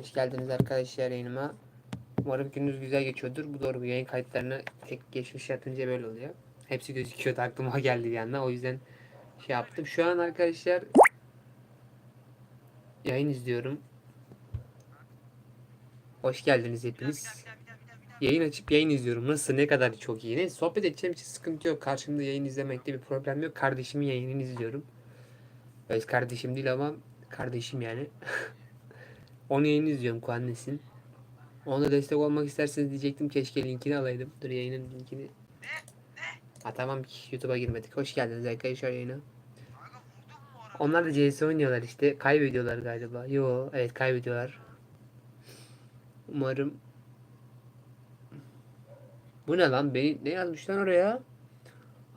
Hoş geldiniz arkadaşlar yayınıma. Umarım gününüz güzel geçiyordur. Bu doğru bu yayın kayıtlarını tek geçmiş yatınca böyle oluyor. Hepsi gözüküyordu aklıma geldi bir anda. O yüzden şey yaptım. Şu an arkadaşlar yayın izliyorum. Hoş geldiniz hepiniz. Yayın açıp yayın izliyorum. Nasıl ne kadar çok iyi. Neyse sohbet edeceğim için sıkıntı yok. Karşımda yayın izlemekte bir problem yok. Kardeşimin yayınını izliyorum. Öz kardeşim değil ama kardeşim yani. Onun yayını izliyorum Kuannes'in. Ona destek olmak isterseniz diyecektim keşke linkini alaydım. Dur yayının linkini. Ha tamam YouTube'a girmedik. Hoş geldiniz arkadaşlar yayına. Onlar da CS oynuyorlar işte. Kaybediyorlar galiba. Yo evet kaybediyorlar. Umarım bu ne lan? Beni ne yazmışlar oraya?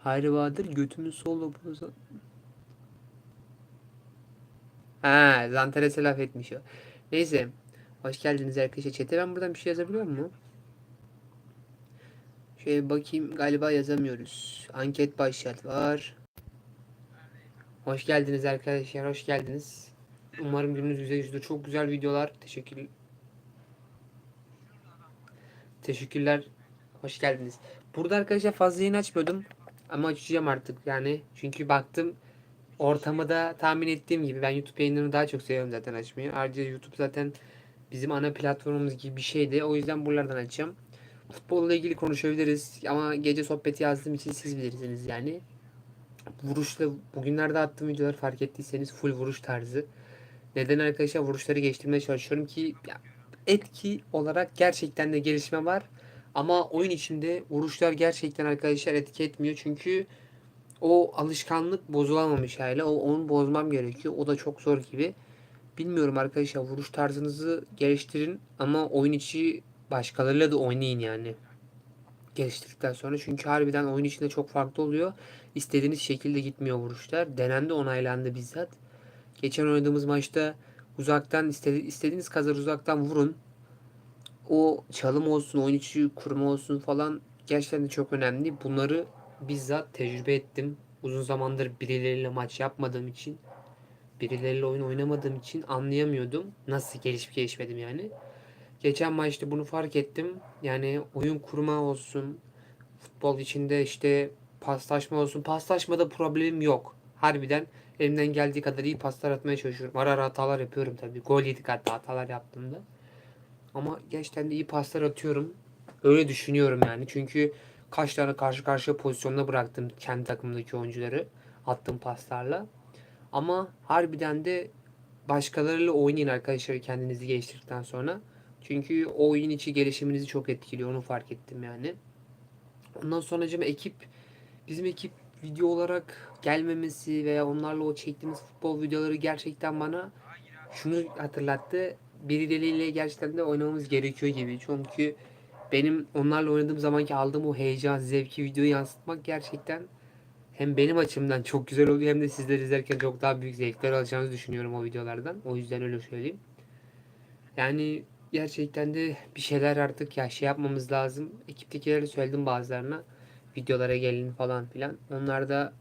Hayri Bahadır götümü solla boza. Ha, Zantares'e laf etmiş o. Neyse. Hoş geldiniz arkadaşlar. Çete ben buradan bir şey yazabiliyor mu? Şöyle bakayım. Galiba yazamıyoruz. Anket başlat var. Hoş geldiniz arkadaşlar. Hoş geldiniz. Umarım gününüz güzel geçiyor. Çok güzel videolar. Teşekkür Teşekkürler. Hoş geldiniz. Burada arkadaşlar fazla yayın açmıyordum. Ama açacağım artık yani. Çünkü baktım ortamı da tahmin ettiğim gibi ben YouTube yayınlarını daha çok seviyorum zaten açmayı. Ayrıca YouTube zaten bizim ana platformumuz gibi bir şeydi. O yüzden buralardan açacağım. Futbolla ilgili konuşabiliriz ama gece sohbeti yazdığım için siz bilirsiniz yani. Vuruşla bugünlerde attığım videolar fark ettiyseniz full vuruş tarzı. Neden arkadaşlar vuruşları geçtirmeye çalışıyorum ki ya, etki olarak gerçekten de gelişme var. Ama oyun içinde vuruşlar gerçekten arkadaşlar etki etmiyor. Çünkü o alışkanlık bozulamamış hala. O onu bozmam gerekiyor. O da çok zor gibi. Bilmiyorum arkadaşlar vuruş tarzınızı geliştirin ama oyun içi başkalarıyla da oynayın yani. Geliştirdikten sonra çünkü harbiden oyun içinde çok farklı oluyor. İstediğiniz şekilde gitmiyor vuruşlar. Denendi onaylandı bizzat. Geçen oynadığımız maçta uzaktan istedi, istediğiniz kadar uzaktan vurun. O çalım olsun, oyun içi kurma olsun falan gerçekten de çok önemli. Bunları bizzat tecrübe ettim. Uzun zamandır birileriyle maç yapmadığım için, birileriyle oyun oynamadığım için anlayamıyordum. Nasıl gelişip gelişmedim yani. Geçen maçta bunu fark ettim. Yani oyun kurma olsun, futbol içinde işte paslaşma olsun. Paslaşmada problemim yok. Harbiden elimden geldiği kadar iyi paslar atmaya çalışıyorum. Ara ara hatalar yapıyorum tabii. Gol yedik hatta hatalar yaptığımda. Ama gerçekten de iyi paslar atıyorum. Öyle düşünüyorum yani. Çünkü kaç tane karşı karşıya pozisyonda bıraktım kendi takımdaki oyuncuları attığım paslarla. Ama harbiden de başkalarıyla oynayın arkadaşlar kendinizi geliştirdikten sonra. Çünkü o oyun içi gelişiminizi çok etkiliyor. Onu fark ettim yani. Ondan sonra ekip bizim ekip video olarak gelmemesi veya onlarla o çektiğimiz futbol videoları gerçekten bana şunu hatırlattı. Birileriyle gerçekten de oynamamız gerekiyor gibi. Çünkü benim onlarla oynadığım zamanki aldığım o heyecan, zevki videoyu yansıtmak gerçekten hem benim açımdan çok güzel oluyor hem de sizler izlerken çok daha büyük zevkler alacağınızı düşünüyorum o videolardan. O yüzden öyle söyleyeyim. Yani gerçekten de bir şeyler artık ya şey yapmamız lazım. Ekiptekilere söyledim bazılarına. Videolara gelin falan filan. Onlar da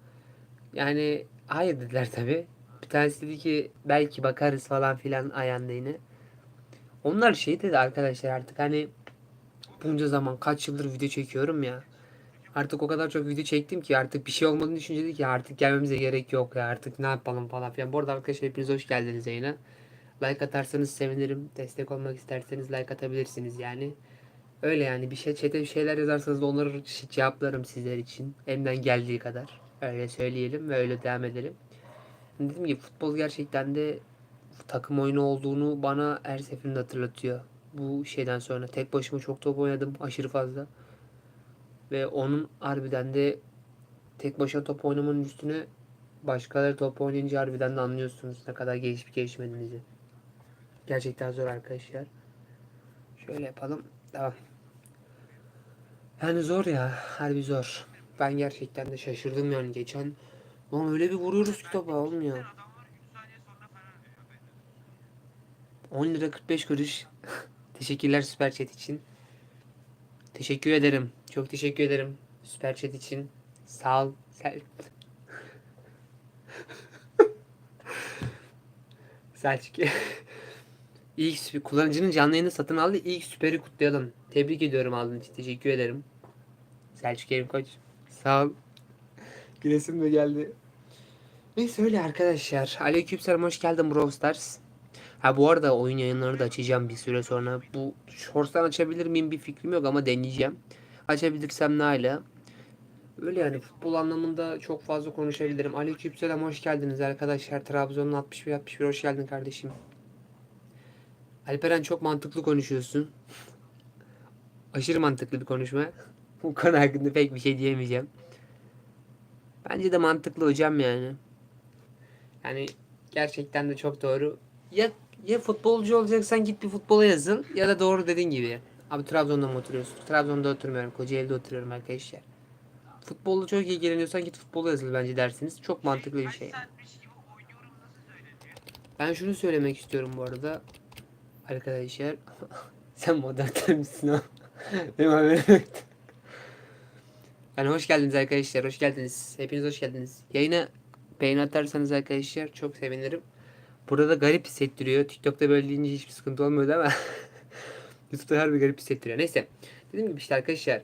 yani hayır dediler tabi. Bir tanesi dedi ki belki bakarız falan filan ayağında yine. Onlar şey dedi arkadaşlar artık hani bunca zaman kaç yıldır video çekiyorum ya. Artık o kadar çok video çektim ki artık bir şey olmadığını düşünce dedi ki artık gelmemize gerek yok ya artık ne yapalım falan filan. Bu arada arkadaşlar hepiniz hoş geldiniz yayına. Like atarsanız sevinirim. Destek olmak isterseniz like atabilirsiniz yani. Öyle yani bir şey chat'e bir şeyler yazarsanız da onları cevaplarım sizler için. Elimden geldiği kadar. Öyle söyleyelim ve öyle devam edelim. Dediğim gibi futbol gerçekten de takım oyunu olduğunu bana her seferinde hatırlatıyor. Bu şeyden sonra tek başıma çok top oynadım aşırı fazla. Ve onun harbiden de tek başına top oynamanın üstüne başkaları top oynayınca harbiden de anlıyorsunuz ne kadar gelişip gelişmediğinizi. Gerçekten zor arkadaşlar. Şöyle yapalım. Devam. Yani zor ya. Harbi zor. Ben gerçekten de şaşırdım yani geçen. Lan öyle bir vuruyoruz ki topa olmuyor. 10 lira 45 kuruş. Teşekkürler süper chat için. Teşekkür ederim. Çok teşekkür ederim süper chat için. Sağ ol. Sel Selçuk. İlk kullanıcının canlı yayını satın aldı. İlk süperi kutlayalım. Tebrik ediyorum aldığın için. Teşekkür ederim. Selçuk Kerim Koç. Sağ ol. Gülesim de geldi. Neyse öyle arkadaşlar. Aleykümselam hoş geldin Brawl Stars. Ha bu arada oyun yayınları da açacağım bir süre sonra. Bu Shorts'tan açabilir miyim bir fikrim yok ama deneyeceğim. Açabilirsem hala. Öyle yani futbol anlamında çok fazla konuşabilirim. Aleykümselam hoş geldiniz arkadaşlar. Trabzon'un 61 61 hoş geldin kardeşim. Alperen çok mantıklı konuşuyorsun. Aşırı mantıklı bir konuşma. Bu konu hakkında pek bir şey diyemeyeceğim. Bence de mantıklı hocam yani. Yani gerçekten de çok doğru. Ya ya futbolcu olacaksan git bir futbola yazıl ya da doğru dediğin gibi. Abi Trabzon'da mı oturuyorsun? Trabzon'da oturmuyorum. Kocaeli'de oturuyorum arkadaşlar. Futbolla çok ilgileniyorsan git futbola yazıl bence dersiniz. Çok mantıklı bir şey. Ben şunu söylemek istiyorum bu arada. Arkadaşlar. Sen moderatör müsün o? Benim haberim yoktu. Yani hoş geldiniz arkadaşlar. Hoş geldiniz. Hepiniz hoş geldiniz. Yayına beğeni atarsanız arkadaşlar çok sevinirim. Burada garip hissettiriyor. TikTok'ta böyle deyince hiçbir sıkıntı olmuyordu ama YouTube'da her bir garip hissettiriyor. Neyse. Dediğim gibi işte arkadaşlar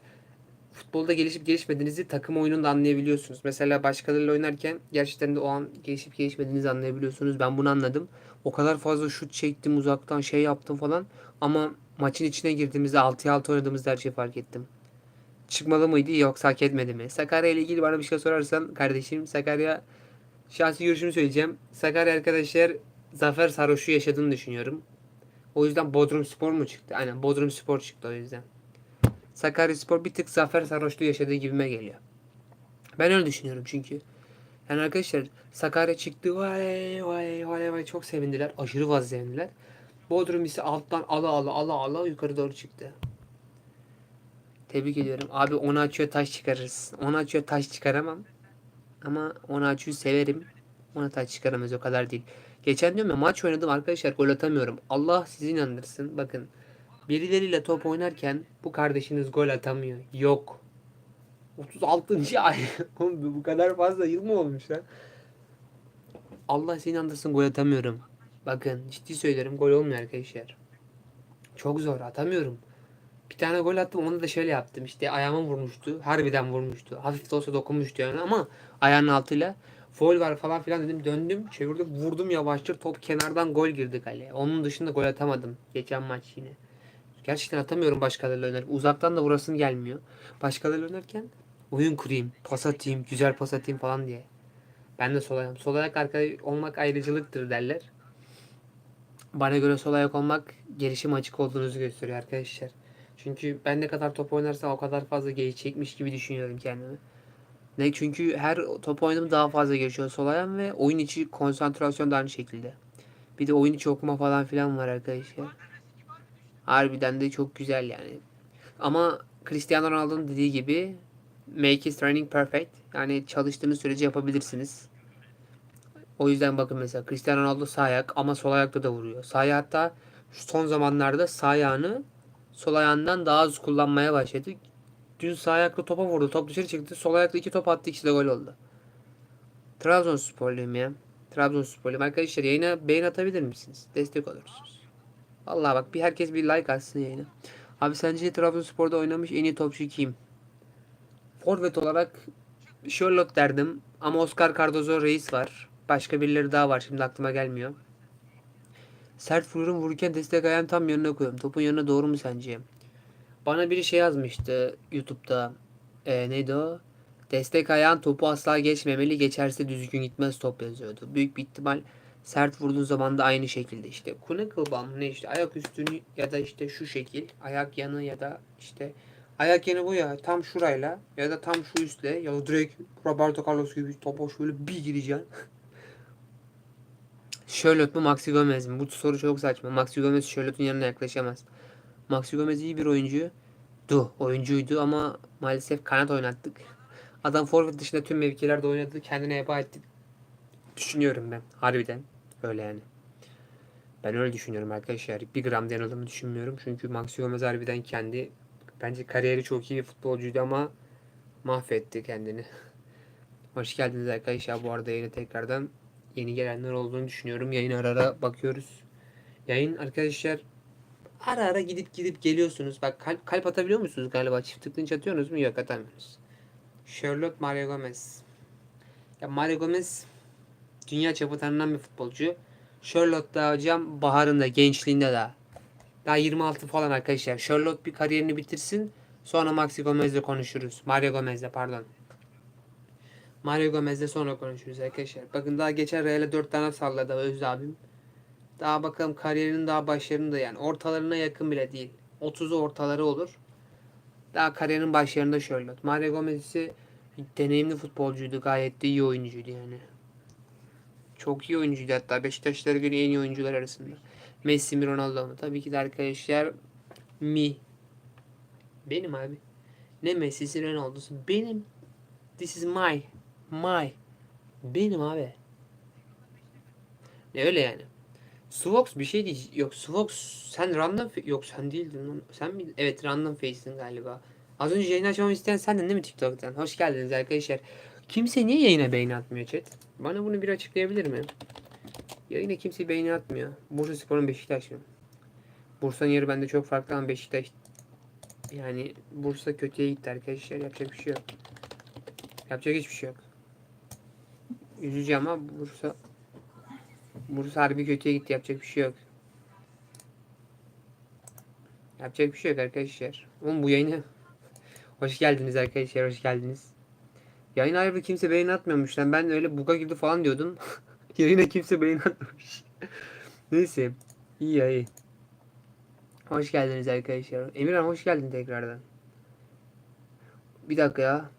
futbolda gelişip gelişmediğinizi takım oyununda anlayabiliyorsunuz. Mesela başkalarıyla oynarken gerçekten de o an gelişip gelişmediğinizi anlayabiliyorsunuz. Ben bunu anladım. O kadar fazla şut çektim uzaktan şey yaptım falan. Ama maçın içine girdiğimizde 6'ya 6 oynadığımızda her şeyi fark ettim. Çıkmalı mıydı yoksa hak etmedi mi? Sakarya ile ilgili bana bir şey sorarsan kardeşim Sakarya şahsi görüşümü söyleyeceğim. Sakarya arkadaşlar Zafer Sarhoş'u yaşadığını düşünüyorum. O yüzden Bodrum Spor mu çıktı? Aynen Bodrum Spor çıktı o yüzden. Sakarya Spor bir tık Zafer Sarhoş'lu yaşadığı gibime geliyor. Ben öyle düşünüyorum çünkü. Yani arkadaşlar Sakarya çıktı vay vay vay vay çok sevindiler. Aşırı sevindiler. Bodrum ise alttan ala ala ala ala yukarı doğru çıktı. Tebrik ediyorum. Abi onu açıyor taş çıkarırız. Onu açıyor taş çıkaramam. Ama onu açıyor severim. Ona taş çıkaramaz o kadar değil. Geçen diyorum ya maç oynadım arkadaşlar gol atamıyorum. Allah sizi inandırsın. Bakın birileriyle top oynarken bu kardeşiniz gol atamıyor. Yok. 36. ay. Bu kadar fazla yıl mı olmuş lan? Allah seni inandırsın gol atamıyorum. Bakın ciddi söylerim gol olmuyor arkadaşlar. Çok zor atamıyorum. Bir tane gol attım onu da şöyle yaptım işte ayağıma vurmuştu. Harbiden vurmuştu. Hafif de olsa dokunmuştu yani ama ayağının altıyla foul var falan filan dedim döndüm çevirdim vurdum yavaşça top kenardan gol girdi kaleye. Onun dışında gol atamadım geçen maç yine. Gerçekten atamıyorum başkalarıyla oynarken. Uzaktan da vurasım gelmiyor. Başkalarıyla oynarken oyun kurayım, pas atayım, güzel pas atayım falan diye. Ben de sol ayağım. Sol ayak arka olmak ayrıcalıktır derler. Bana göre sol ayak olmak gelişim açık olduğunuzu gösteriyor arkadaşlar. Çünkü ben ne kadar top oynarsam o kadar fazla geri çekmiş gibi düşünüyorum kendimi. Ne çünkü her top oynadım daha fazla gelişiyor sol ayağım ve oyun içi konsantrasyon da aynı şekilde. Bir de oyun içi okuma falan filan var arkadaşlar. Harbiden de çok güzel yani. Ama Cristiano Ronaldo'nun dediği gibi make is training perfect. Yani çalıştığınız sürece yapabilirsiniz. O yüzden bakın mesela Cristiano Ronaldo sağ ayak ama sol ayakta da vuruyor. Sağ ayağı hatta şu son zamanlarda sağ ayağını sol ayağından daha az kullanmaya başladı. Dün sağ ayakla topa vurdu. Top dışarı çıktı. Sol ayakla iki top attı. İkisi de gol oldu. Trabzonsporluyum ya. Trabzonsporluyum. Arkadaşlar yayına beğen atabilir misiniz? Destek olursunuz. Vallahi bak bir herkes bir like atsın yayına. Abi sence Trabzonspor'da oynamış en iyi topçu kim? Forvet olarak Charlotte derdim. Ama Oscar Cardozo reis var. Başka birileri daha var. Şimdi aklıma gelmiyor. Sert vururum vururken destek ayağım tam yanına koyuyorum. Topun yanına doğru mu sence? Bana biri şey yazmıştı YouTube'da. Ee, neydi o? Destek ayağın topu asla geçmemeli. Geçerse düzgün gitmez top yazıyordu. Büyük bir ihtimal sert vurduğun zaman da aynı şekilde işte knuckle ne işte ayak üstünü ya da işte şu şekil ayak yanı ya da işte ayak yanı bu ya tam şurayla ya da tam şu üstle ya da direkt Roberto Carlos gibi topa şöyle bir gireceksin. Charlotte mu Maxi Gomez mi? Bu soru çok saçma. Maxi Gomez Charlotte'un yanına yaklaşamaz. Maxi Gomez iyi bir oyuncu. Du, oyuncuydu ama maalesef kanat oynattık. Adam forvet dışında tüm mevkilerde oynadı. Kendine heba etti. Düşünüyorum ben. Harbiden. Öyle yani. Ben öyle düşünüyorum arkadaşlar. Bir gram yanıldığımı düşünmüyorum. Çünkü Maxi Gomez harbiden kendi bence kariyeri çok iyi bir futbolcuydu ama mahvetti kendini. Hoş geldiniz arkadaşlar bu arada yayına tekrardan yeni gelenler olduğunu düşünüyorum. Yayın ara ara bakıyoruz. Yayın arkadaşlar ara ara gidip gidip geliyorsunuz. Bak kalp, kalp atabiliyor musunuz galiba? Çift tıklınca atıyorsunuz mu? Yok atamıyorsunuz. Charlotte Mario Gomez. Ya Mario Gomez dünya çapı tanınan bir futbolcu. Charlotte da hocam baharında, gençliğinde daha. Daha 26 falan arkadaşlar. Charlotte bir kariyerini bitirsin. Sonra Maxi Gomez'le konuşuruz. Mario Gomez'le pardon. Mario Gomez'le sonra konuşuruz arkadaşlar. Bakın daha geçen Real'e 4 tane salladı Öz abim. Daha bakalım kariyerinin daha başlarında yani ortalarına yakın bile değil. 30'u ortaları olur. Daha kariyerin başlarında Charlotte. Mario Gomez ise deneyimli futbolcuydu. Gayet de iyi oyuncuydu yani. Çok iyi oyuncuydu hatta. Beşiktaşlara göre en iyi oyuncular arasında. Messi mi Ronaldo mu? Tabii ki de arkadaşlar mi. Benim abi. Ne Messi'si Ronaldo'su. Benim. This is my. My. Benim abi. Ne öyle yani. Svox bir şey değil. Yok Svox sen random yok sen değildin lan. Sen miydin? Evet random face'tin galiba. Az önce yayın açmamı isteyen sendin değil mi TikTok'tan? Hoş geldiniz arkadaşlar. Kimse niye yayına beğeni atmıyor chat? Bana bunu bir açıklayabilir mi? Yayına kimse beğeni atmıyor. Bursa Spor'un Beşiktaş mı? Bursa'nın yeri bende çok farklı ama Beşiktaş yani Bursa kötüye gitti arkadaşlar. Yapacak bir şey yok. Yapacak hiçbir şey yok. Üzücü ama Bursa Bursa harbi kötüye gitti. Yapacak bir şey yok. Yapacak bir şey yok arkadaşlar. Oğlum bu yayını Hoş geldiniz arkadaşlar. Hoş geldiniz. Yayın harbi kimse beğeni atmıyormuş lan. Ben öyle buga girdi falan diyordum. Yayına kimse beğeni atmamış. Neyse. İyi ya iyi. Hoş geldiniz arkadaşlar. Emirhan hoş geldin tekrardan. Bir dakika ya.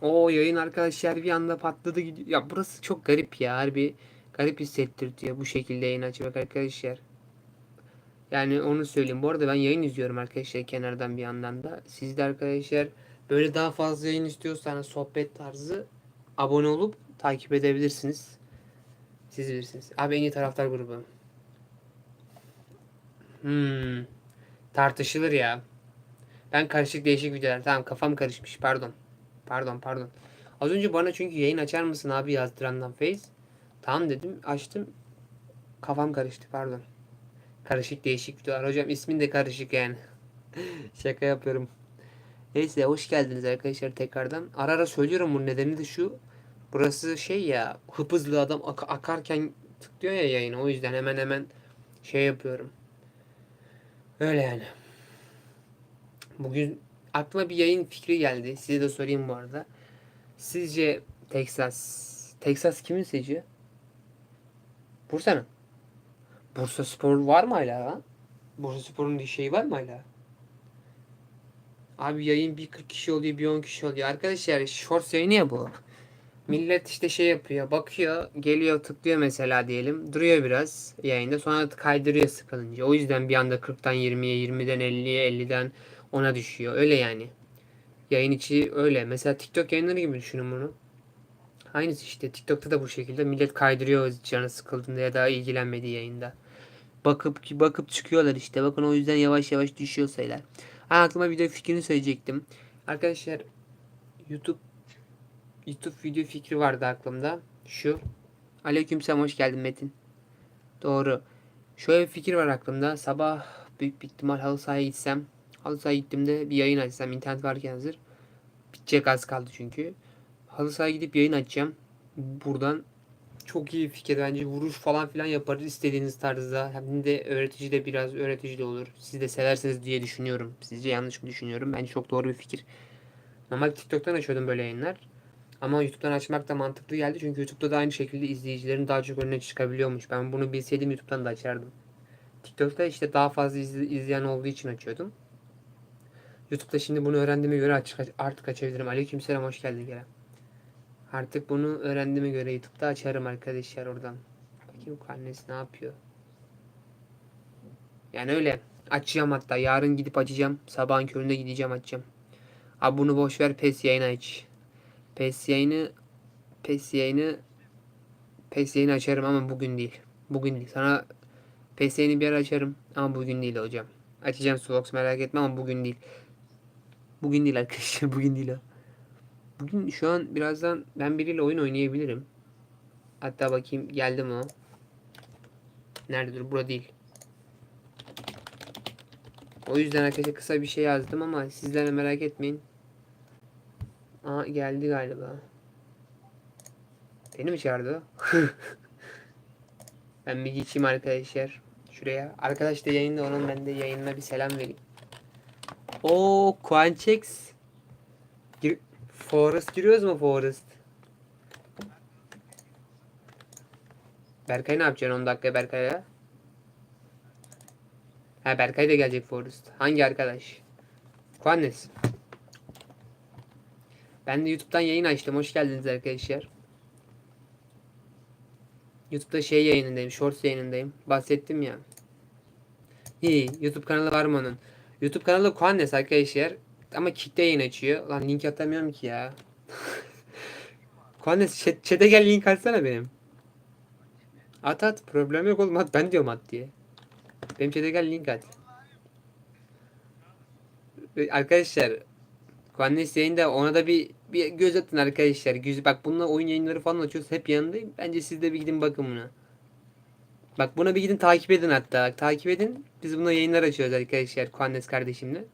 O yayın arkadaşlar bir anda patladı gidiyor. Ya burası çok garip ya. Harbi garip hissettirtiyor bu şekilde yayın açmak arkadaşlar. Yani onu söyleyeyim. Bu arada ben yayın izliyorum arkadaşlar kenardan bir yandan da. Siz de arkadaşlar böyle daha fazla yayın istiyorsanız sohbet tarzı abone olup takip edebilirsiniz. Siz bilirsiniz. Abi en iyi taraftar grubu. Hmm. Tartışılır ya. Ben karışık değişik videolar. Tamam kafam karışmış. Pardon. Pardon pardon. Az önce bana çünkü yayın açar mısın abi yazdırandan Face. Tamam dedim. Açtım. Kafam karıştı pardon. Karışık değişik videolar. Hocam ismin de karışık yani. Şaka yapıyorum. Neyse hoş geldiniz arkadaşlar tekrardan. Ara ara söylüyorum bunun nedeni de şu. Burası şey ya hıp hızlı adam ak- akarken tıklıyor ya yayını. O yüzden hemen hemen şey yapıyorum. Öyle yani. Bugün aklıma bir yayın fikri geldi. Size de sorayım bu arada. Sizce Texas Texas kimin seçiyor? Bursa'nın. Bursa Spor var mı hala lan? Bursa Spor'un bir şeyi var mı hala? Abi yayın bir 40 kişi oluyor bir 10 kişi oluyor. Arkadaşlar shorts yayını ya bu. Millet işte şey yapıyor bakıyor geliyor tıklıyor mesela diyelim duruyor biraz yayında sonra kaydırıyor sıkılınca. O yüzden bir anda 40'tan 20'ye 20'den 50'ye 50'den 10'a düşüyor. Öyle yani. Yayın içi öyle. Mesela TikTok yayınları gibi düşünün bunu. Aynısı işte TikTok'ta da bu şekilde millet kaydırıyor canı sıkıldığında ya da ilgilenmediği yayında. Bakıp bakıp çıkıyorlar işte. Bakın o yüzden yavaş yavaş düşüyor sayılar. Ha, aklıma video fikrini söyleyecektim. Arkadaşlar YouTube YouTube video fikri vardı aklımda. Şu. Aleykümselam hoş geldin Metin. Doğru. Şöyle bir fikir var aklımda. Sabah büyük bir ihtimal halı sahaya gitsem. Halı sahaya gittiğimde bir yayın açsam. internet varken hazır. Bitecek az kaldı çünkü. Halı sahaya gidip yayın açacağım. Buradan çok iyi fikir bence. Vuruş falan filan yaparız istediğiniz tarzda. Hem de öğretici de biraz öğretici de olur. Siz de seversiniz diye düşünüyorum. Sizce yanlış mı düşünüyorum? Bence çok doğru bir fikir. Normal TikTok'tan açıyordum böyle yayınlar. Ama YouTube'dan açmak da mantıklı geldi. Çünkü YouTube'da da aynı şekilde izleyicilerin daha çok önüne çıkabiliyormuş. Ben bunu bilseydim YouTube'dan da açardım. TikTok'ta işte daha fazla izle- izleyen olduğu için açıyordum. YouTube'da şimdi bunu öğrendiğime göre açık, artık açabilirim. Aleykümselam hoş geldin Kerem. Artık bunu öğrendiğime göre YouTube'da açarım arkadaşlar oradan. Bakayım karnesi ne yapıyor. Yani öyle. Açacağım hatta. Yarın gidip açacağım. Sabahın köründe gideceğim açacağım. Abi bunu boş ver PES yayını aç. PES yayını PES yayını PES yayını açarım ama bugün değil. Bugün değil. Sana PES yayını bir ara açarım ama bugün değil hocam. Açacağım Subox merak etme ama bugün değil. Bugün değil arkadaşlar. Bugün değil o. Bugün şu an birazdan ben biriyle oyun oynayabilirim. Hatta bakayım geldi mi o? Nerededir? Burada değil. O yüzden arkadaşlar kısa bir şey yazdım ama sizler de merak etmeyin. Aa geldi galiba. Beni mi çağırdı? ben bir geçeyim arkadaşlar. Şuraya. Arkadaş da yayında onun ben de yayınına bir selam vereyim. O Quanchex. Forest giriyoruz mu Forest? Berkay ne yapacaksın 10 dakika Berkay'a? Ha Berkay da gelecek Forest. Hangi arkadaş? Kuannes. Ben de YouTube'dan yayın açtım. Hoş geldiniz arkadaşlar. YouTube'da şey yayınındayım. Shorts yayınındayım. Bahsettim ya. İyi. YouTube kanalı var mı onun? YouTube kanalı Kuannes arkadaşlar. Ama kitle yayın açıyor. Lan link atamıyorum ki ya. Kuannes chat, chat'e gel link atsana benim. At at. Problem yok oğlum at. Ben diyorum at diye. Benim chat'e gel link at. Arkadaşlar Kuannes yayında ona da bir bir göz atın arkadaşlar. Güzel. Bak bununla oyun yayınları falan açıyoruz. Hep yanındayım. Bence siz de bir gidin bakın buna. Bak buna bir gidin takip edin hatta. Takip edin. Biz buna yayınlar açıyoruz arkadaşlar. Kuannes kardeşimle.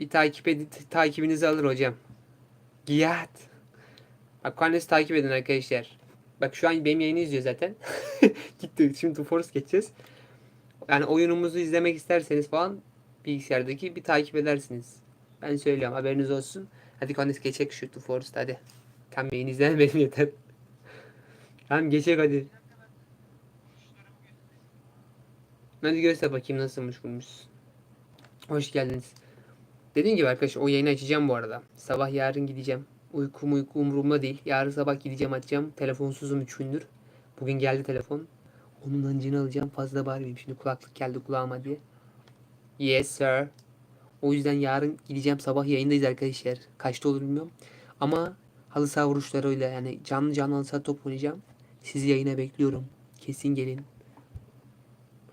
Bir takip edin. Takibinizi alır hocam. Giyat. Kuannes'i takip edin arkadaşlar. Bak şu an benim yayını izliyor zaten. Gitti. Şimdi To Force geçeceğiz. Yani oyunumuzu izlemek isterseniz falan bilgisayardaki bir takip edersiniz. Ben söylüyorum haberiniz olsun. Hadi Kuannes geçecek şu To Force hadi. Tam yayın izleyen benim yeter. Tamam geçecek hadi. Hadi göster bakayım nasılmış bulmuş. Hoş geldiniz. Dediğim gibi arkadaşlar o yayını açacağım bu arada. Sabah yarın gideceğim. Uykum uyku umurumda değil. Yarın sabah gideceğim açacağım. Telefonsuzum 3 gündür. Bugün geldi telefon. Onun hancını alacağım. Fazla bağırmayayım. Şimdi kulaklık geldi kulağıma diye. Yes sir. O yüzden yarın gideceğim sabah yayındayız arkadaşlar. Kaçta olur bilmiyorum. Ama halı saha vuruşlarıyla yani canlı canlı halı saha top oynayacağım. Sizi yayına bekliyorum. Kesin gelin.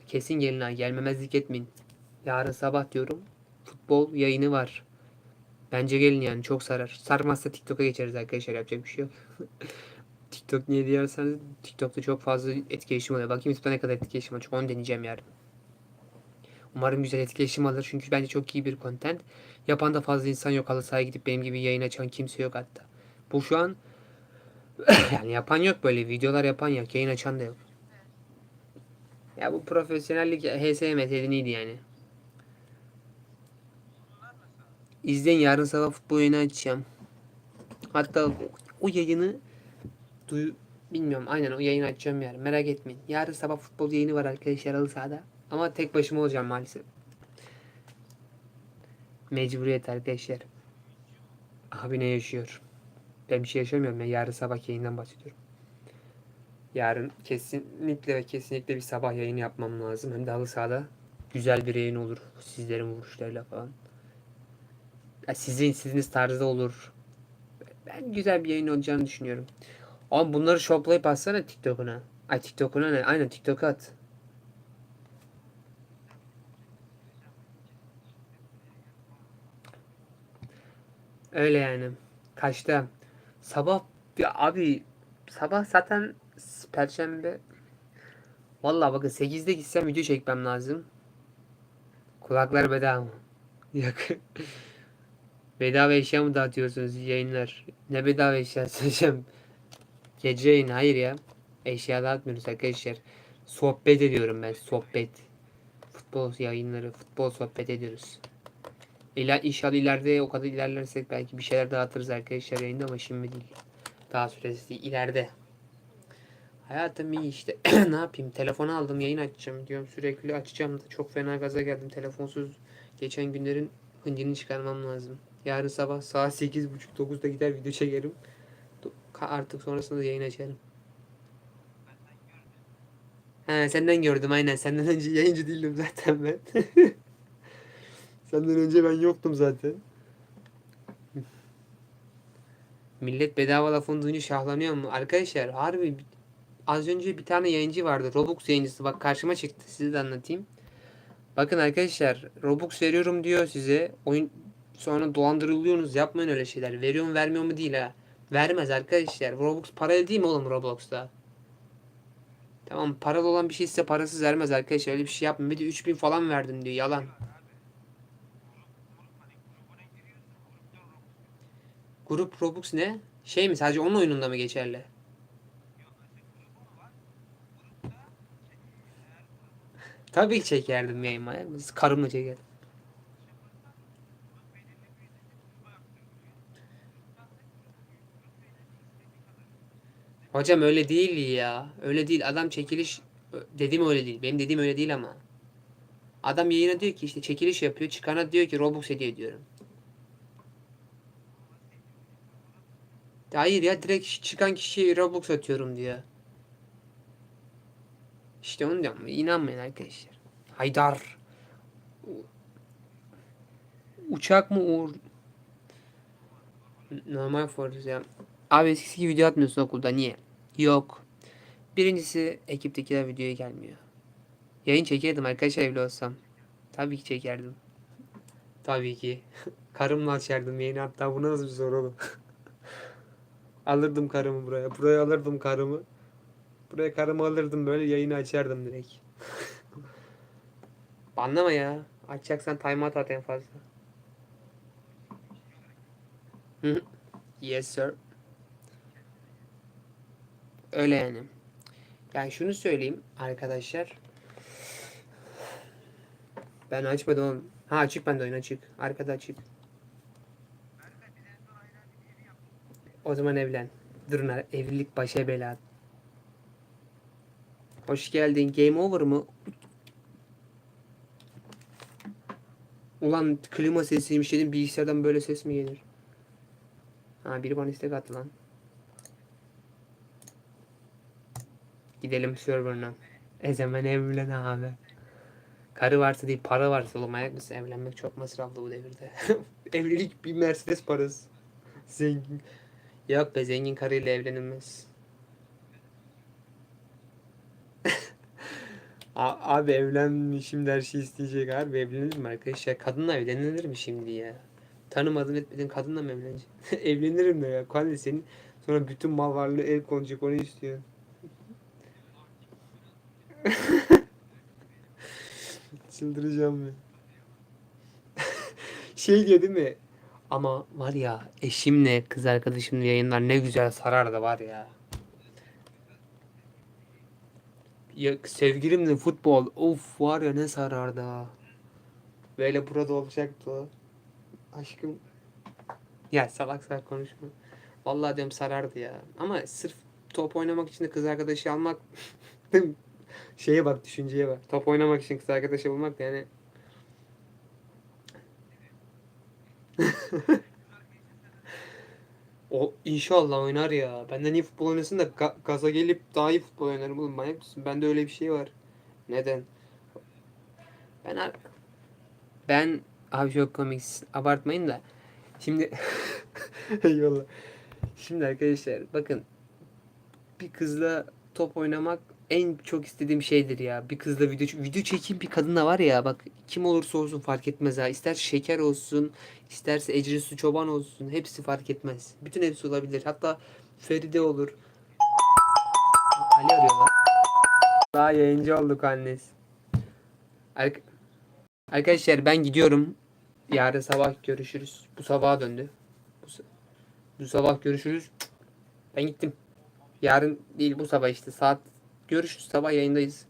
Kesin gelin ha. Gelmemezlik etmeyin. Yarın sabah diyorum. Futbol yayını var. Bence gelin yani çok sarar. Sarmazsa TikTok'a geçeriz arkadaşlar yapacak bir şey yok. TikTok niye diyorsanız TikTok'ta çok fazla etkileşim oluyor. Bakayım YouTube'da ne kadar etkileşim olacak onu deneyeceğim yarın. Umarım güzel etkileşim alır çünkü bence çok iyi bir content. Yapan da fazla insan yok. Halı sahaya gidip benim gibi yayın açan kimse yok hatta. Bu şu an yani yapan yok böyle videolar yapan yok. Yayın açan da yok. Ya bu profesyonellik HSM metoduniydi yani. İzleyin yarın sabah futbol yayını açacağım. Hatta o yayını duy bilmiyorum aynen o yayını açacağım yarın merak etmeyin. Yarın sabah futbol yayını var arkadaşlar halı sahada. Ama tek başıma olacağım maalesef. Mecburiyet arkadaşlar. Abi ne yaşıyor? Ben bir şey yaşamıyorum ya. Yarın sabah yayından bahsediyorum. Yarın kesinlikle ve kesinlikle bir sabah yayını yapmam lazım. Hem de halı sahada güzel bir yayın olur. Sizlerin vuruşlarıyla falan. Sizin siziniz tarzda olur. Ben güzel bir yayın olacağını düşünüyorum. Ama bunları shoplayıp atsana TikTok'una. Ay TikTok'una ne? Aynen TikTok'a at. Öyle yani. Kaçta? Sabah ya abi sabah zaten perşembe Vallahi bakın 8'de gitsem video çekmem lazım. Kulaklar bedava. Yok. bedava eşya mı dağıtıyorsunuz yayınlar? Ne bedava eşyası hocam? Gece yayın hayır ya. Eşya dağıtmıyoruz arkadaşlar. Sohbet ediyorum ben sohbet. Futbol yayınları, futbol sohbet ediyoruz. İla, inşallah ileride o kadar ilerlersek belki bir şeyler dağıtırız arkadaşlar yayında ama şimdi değil. Daha süresi değil, ileride. Hayatım iyi işte. ne yapayım? Telefonu aldım yayın açacağım diyorum. Sürekli açacağım da çok fena gaza geldim. Telefonsuz geçen günlerin hıncını çıkarmam lazım. Yarın sabah saat 8.30-9'da gider video çekerim. Artık sonrasında da yayın açarım. He, senden gördüm aynen. Senden önce yayıncı değildim zaten ben. Senden önce ben yoktum zaten. Millet bedava lafını duyunca şahlanıyor mu? Arkadaşlar harbi az önce bir tane yayıncı vardı. Robux yayıncısı. Bak karşıma çıktı. Size de anlatayım. Bakın arkadaşlar Robux veriyorum diyor size. Oyun sonra dolandırılıyorsunuz. Yapmayın öyle şeyler. Veriyor mu vermiyor mu değil ha. Vermez arkadaşlar. Robux para değil mi oğlum Roblox'ta? Tamam paralı olan bir şey size parasız vermez arkadaşlar. Öyle bir şey yapmayın. Bir de 3000 falan verdim diyor. Yalan. Grup Robux ne? Şey mi? Sadece onun oyununda mı geçerli? Tabii ki çekerdim yayınma. Karımla çekerdim. Hocam öyle değil ya. Öyle değil. Adam çekiliş dediğim öyle değil. Benim dediğim öyle değil ama. Adam yayına diyor ki işte çekiliş yapıyor. Çıkana diyor ki Robux hediye ediyorum. Hayır ya direkt çıkan kişiye Robux atıyorum diyor. İşte onu diyorum. İnanmayın arkadaşlar. Haydar. Uçak mı Uğur? Normal Forza. Abi eskisi gibi video atmıyorsun okulda. Niye? Yok. Birincisi ekiptekiler videoya gelmiyor. Yayın çekerdim arkadaşlar evli olsam. Tabii ki çekerdim. Tabii ki. Karımla açardım yayını hatta bu nasıl bir soru oğlum. alırdım karımı buraya. Buraya alırdım karımı. Buraya karımı alırdım böyle yayını açardım direkt. Anlama ya. Açacaksan timeout at en fazla. Yes sir. Öyle yani. Yani şunu söyleyeyim arkadaşlar. Ben açmadım oğlum. Ha açık bende oyun açık. Arkada açık. O zaman evlen. Durun evlilik başa bela. Hoş geldin. Game over mı? Ulan klima sesiymiş dedim. Bilgisayardan böyle ses mi gelir? Ha biri bana istek attı lan. Gidelim serverına. E zaman evlen abi. Karı varsa değil para varsa oğlum ayak mısın? Evlenmek çok masraflı bu devirde. Evlilik bir Mercedes parası. Zengin. Yok be zengin karıyla evlenilmez. A- abi evlenmişim her şey isteyecek abi evlenir mi arkadaşlar? Kadınla evlenilir mi şimdi ya? Tanımadın etmedin kadınla mı evleneceksin? Evlenirim de ya. Kuali senin sonra bütün mal varlığı el konacak onu istiyorsun. Çıldıracağım ya. şey diyor değil mi? Ama var ya eşimle kız arkadaşımla yayınlar ne güzel sarar da var ya. Ya sevgilimle futbol of var ya ne sarardı ha. Böyle burada olacaktı. Aşkım. Ya salak salak konuşma. Vallahi diyorum sarardı ya. Ama sırf top oynamak için de kız arkadaşı almak şeye bak düşünceye bak. Top oynamak için kız arkadaşı bulmak da yani O inşallah oynar ya. Benden iyi futbol oynasın da ga- gaza gelip daha iyi futbol oynarım oğlum. Manyak mısın? Bende öyle bir şey var. Neden? Ben ben abi çok komiksin. Abartmayın da. Şimdi eyvallah. Şimdi arkadaşlar bakın bir kızla top oynamak en çok istediğim şeydir ya. Bir kızla video video çekeyim bir kadınla var ya bak kim olursa olsun fark etmez ha. İster şeker olsun, isterse Ecrin Çoban olsun hepsi fark etmez. Bütün hepsi olabilir. Hatta Feride olur. Ali arıyorlar. Daha yayıncı olduk annesi. Ark- Arkadaşlar ben gidiyorum. Yarın sabah görüşürüz. Bu sabaha döndü. Bu, bu sabah görüşürüz. Ben gittim. Yarın değil bu sabah işte saat görüşürüz sabah yayındayız.